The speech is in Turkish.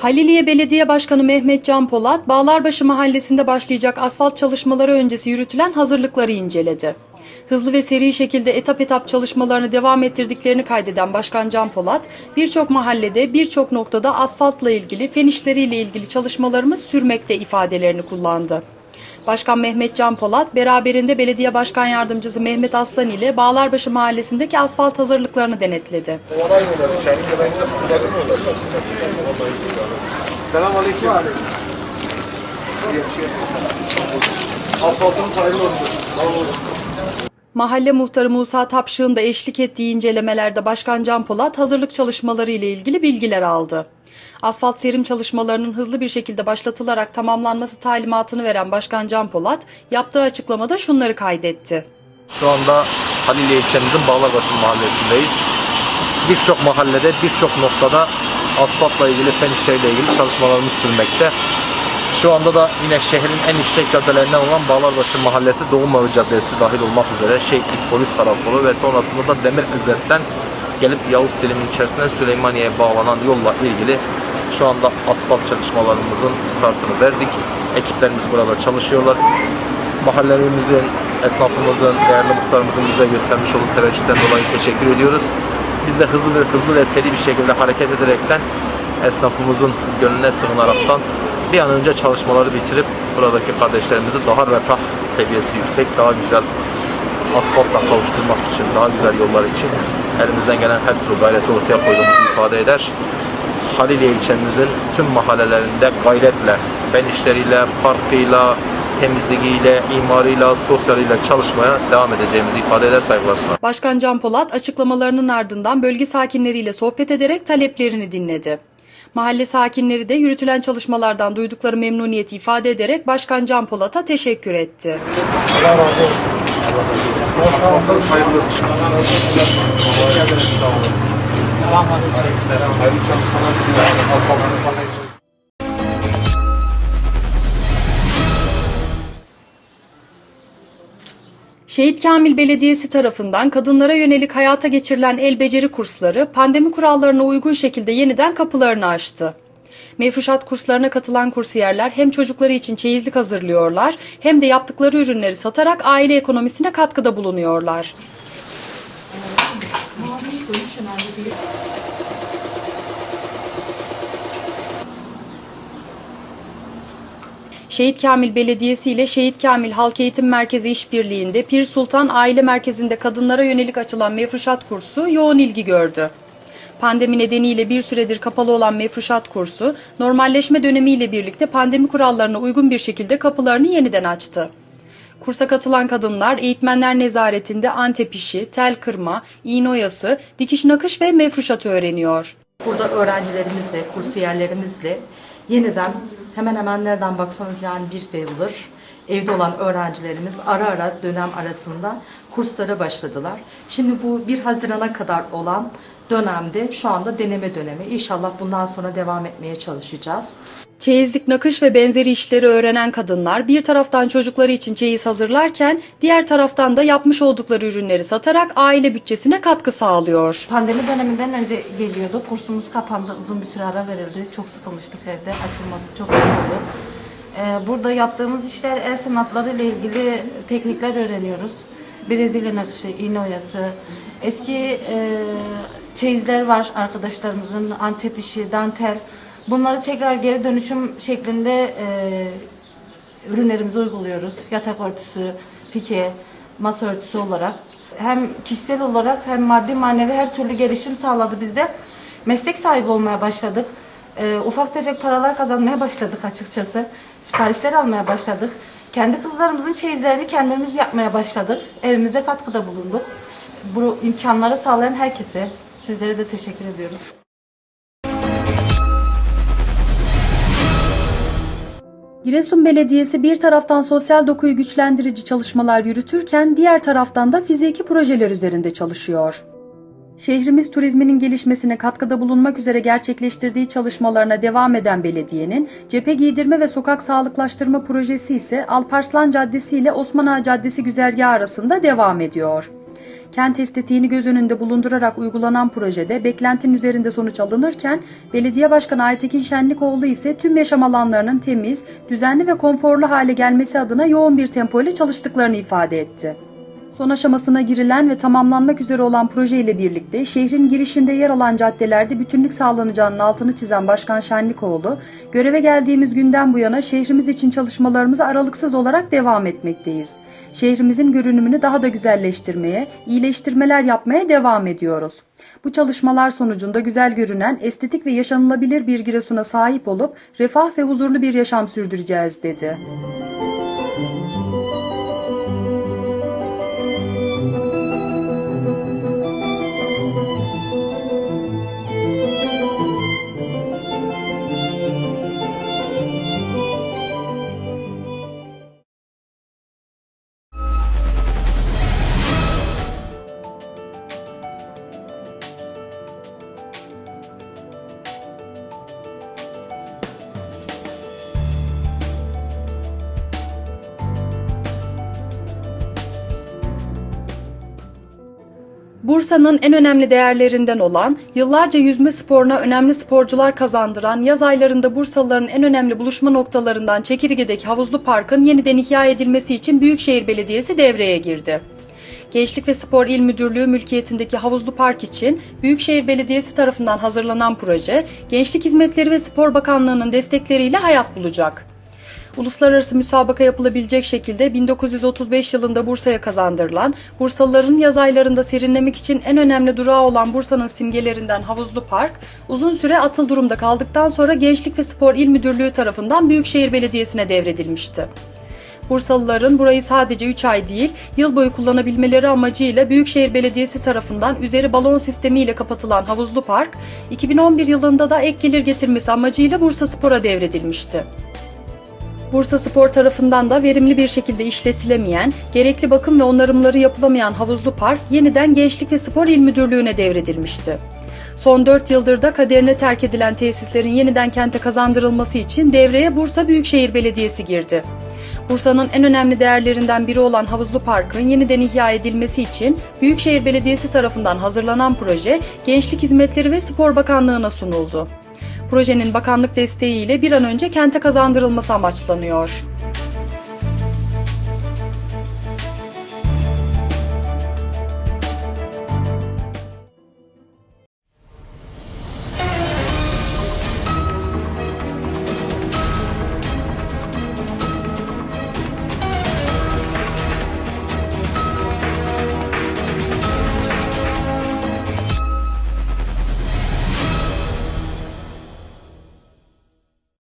Haliliye Belediye Başkanı Mehmet Can Polat, Bağlarbaşı Mahallesi'nde başlayacak asfalt çalışmaları öncesi yürütülen hazırlıkları inceledi. Hızlı ve seri şekilde etap etap çalışmalarını devam ettirdiklerini kaydeden Başkan Can Polat, birçok mahallede birçok noktada asfaltla ilgili, fen işleriyle ilgili çalışmalarımız sürmekte ifadelerini kullandı. Başkan Mehmet Can Polat, beraberinde Belediye Başkan Yardımcısı Mehmet Aslan ile Bağlarbaşı Mahallesi'ndeki asfalt hazırlıklarını denetledi. Selam aleyküm. Asfaltınız hayırlı olsun. Sağ olun. Mahalle muhtarı Musa Tapşık'ın da eşlik ettiği incelemelerde Başkan Can Polat hazırlık çalışmaları ile ilgili bilgiler aldı. Asfalt serim çalışmalarının hızlı bir şekilde başlatılarak tamamlanması talimatını veren Başkan Can Polat, yaptığı açıklamada şunları kaydetti. Şu anda Haliliye ilçemizin Bağlarbaşı mahallesindeyiz. Birçok mahallede, birçok noktada asfaltla ilgili, fen işleriyle ilgili çalışmalarımız sürmekte. Şu anda da yine şehrin en işlek caddelerinden olan Bağlarbaşı Mahallesi Doğu Mavi Caddesi dahil olmak üzere Şehitlik Polis Karakolu ve sonrasında da Demir İzzet'ten gelip Yavuz Selim'in içerisinde Süleymaniye'ye bağlanan yolla ilgili şu anda asfalt çalışmalarımızın startını verdik. Ekiplerimiz burada çalışıyorlar mahallemizin, esnafımızın, değerli muhtarımızın bize göstermiş olduğu teveccühten dolayı teşekkür ediyoruz. Biz de hızlı ve hızlı ve seri bir şekilde hareket ederekten esnafımızın gönlüne sığınaraktan bir an önce çalışmaları bitirip buradaki kardeşlerimizi daha refah seviyesi yüksek, daha güzel asfaltla kavuşturmak için, daha güzel yollar için elimizden gelen her türlü gayreti ortaya koyduğumuzu ifade eder. Haliliye ilçemizin tüm mahallelerinde gayretle, ben işleriyle, parkıyla, temizliğiyle, imarıyla, sosyaliyle çalışmaya devam edeceğimizi ifade eder saygılar. Başkan Can Polat açıklamalarının ardından bölge sakinleriyle sohbet ederek taleplerini dinledi. Mahalle sakinleri de yürütülen çalışmalardan duydukları memnuniyeti ifade ederek Başkan Can Polat'a teşekkür etti. Allah razı olsun. Asfaltınız hayırlı olsun. Selam aleyküm. Çalışmalar. Asfaltınız hayırlı olsun. Şehit Kamil Belediyesi tarafından kadınlara yönelik hayata geçirilen el beceri kursları pandemi kurallarına uygun şekilde yeniden kapılarını açtı. Mefruşat kurslarına katılan kursiyerler hem çocukları için çeyizlik hazırlıyorlar hem de yaptıkları ürünleri satarak aile ekonomisine katkıda bulunuyorlar. Şehit Kamil Belediyesi ile Şehit Kamil Halk Eğitim Merkezi işbirliğinde Pir Sultan Aile Merkezi'nde kadınlara yönelik açılan mefruşat kursu yoğun ilgi gördü. Pandemi nedeniyle bir süredir kapalı olan mefruşat kursu, normalleşme dönemiyle birlikte pandemi kurallarına uygun bir şekilde kapılarını yeniden açtı. Kursa katılan kadınlar eğitmenler nezaretinde antep işi, tel kırma, iğne oyası, dikiş nakış ve mefruşatı öğreniyor. Burada öğrencilerimizle, kursiyerlerimizle yeniden hemen hemen nereden baksanız yani bir yıldır evde olan öğrencilerimiz ara ara dönem arasında kurslara başladılar. Şimdi bu 1 Haziran'a kadar olan dönemde şu anda deneme dönemi. İnşallah bundan sonra devam etmeye çalışacağız. Çeyizlik, nakış ve benzeri işleri öğrenen kadınlar bir taraftan çocukları için çeyiz hazırlarken diğer taraftan da yapmış oldukları ürünleri satarak aile bütçesine katkı sağlıyor. Pandemi döneminden önce geliyordu. Kursumuz kapandı. Uzun bir süre ara verildi. Çok sıkılmıştık evde. Açılması çok oldu. Ee, burada yaptığımız işler el sanatları ile ilgili teknikler öğreniyoruz. Brezilya nakışı, iğne oyası, eski e, çeyizler var arkadaşlarımızın, antep işi, dantel. Bunları tekrar geri dönüşüm şeklinde e, ürünlerimize uyguluyoruz. Yatak örtüsü, pike, masa örtüsü olarak. Hem kişisel olarak hem maddi manevi her türlü gelişim sağladı bizde. Meslek sahibi olmaya başladık. Ee, ufak tefek paralar kazanmaya başladık açıkçası. Siparişler almaya başladık. Kendi kızlarımızın çeyizlerini kendimiz yapmaya başladık. Evimize katkıda bulunduk. Bu imkanları sağlayan herkese sizlere de teşekkür ediyoruz. Giresun Belediyesi bir taraftan sosyal dokuyu güçlendirici çalışmalar yürütürken diğer taraftan da fiziki projeler üzerinde çalışıyor. Şehrimiz turizminin gelişmesine katkıda bulunmak üzere gerçekleştirdiği çalışmalarına devam eden belediyenin cephe giydirme ve sokak sağlıklaştırma projesi ise Alparslan Caddesi ile Osman Ağa Caddesi güzergahı arasında devam ediyor. Kent estetiğini göz önünde bulundurarak uygulanan projede beklentinin üzerinde sonuç alınırken Belediye Başkanı Aytekin Şenlikoğlu ise tüm yaşam alanlarının temiz, düzenli ve konforlu hale gelmesi adına yoğun bir tempo ile çalıştıklarını ifade etti. Son aşamasına girilen ve tamamlanmak üzere olan proje ile birlikte şehrin girişinde yer alan caddelerde bütünlük sağlanacağının altını çizen Başkan Şenlikoğlu, göreve geldiğimiz günden bu yana şehrimiz için çalışmalarımıza aralıksız olarak devam etmekteyiz. Şehrimizin görünümünü daha da güzelleştirmeye, iyileştirmeler yapmaya devam ediyoruz. Bu çalışmalar sonucunda güzel görünen, estetik ve yaşanılabilir bir Giresun'a sahip olup refah ve huzurlu bir yaşam sürdüreceğiz dedi. Bursa'nın en önemli değerlerinden olan, yıllarca yüzme sporuna önemli sporcular kazandıran, yaz aylarında Bursalıların en önemli buluşma noktalarından Çekirge'deki Havuzlu Park'ın yeniden ihya edilmesi için Büyükşehir Belediyesi devreye girdi. Gençlik ve Spor İl Müdürlüğü mülkiyetindeki Havuzlu Park için Büyükşehir Belediyesi tarafından hazırlanan proje, Gençlik Hizmetleri ve Spor Bakanlığı'nın destekleriyle hayat bulacak. Uluslararası müsabaka yapılabilecek şekilde 1935 yılında Bursa'ya kazandırılan, Bursalıların yaz aylarında serinlemek için en önemli durağı olan Bursa'nın simgelerinden Havuzlu Park, uzun süre atıl durumda kaldıktan sonra Gençlik ve Spor İl Müdürlüğü tarafından Büyükşehir Belediyesi'ne devredilmişti. Bursalıların burayı sadece 3 ay değil, yıl boyu kullanabilmeleri amacıyla Büyükşehir Belediyesi tarafından üzeri balon sistemiyle kapatılan Havuzlu Park, 2011 yılında da ek gelir getirmesi amacıyla Bursa Spor'a devredilmişti. Bursa Spor tarafından da verimli bir şekilde işletilemeyen, gerekli bakım ve onarımları yapılamayan Havuzlu Park yeniden Gençlik ve Spor İl Müdürlüğü'ne devredilmişti. Son 4 yıldır da kaderine terk edilen tesislerin yeniden kente kazandırılması için devreye Bursa Büyükşehir Belediyesi girdi. Bursa'nın en önemli değerlerinden biri olan Havuzlu Park'ın yeniden ihya edilmesi için Büyükşehir Belediyesi tarafından hazırlanan proje Gençlik Hizmetleri ve Spor Bakanlığı'na sunuldu. Projenin bakanlık desteğiyle bir an önce kente kazandırılması amaçlanıyor.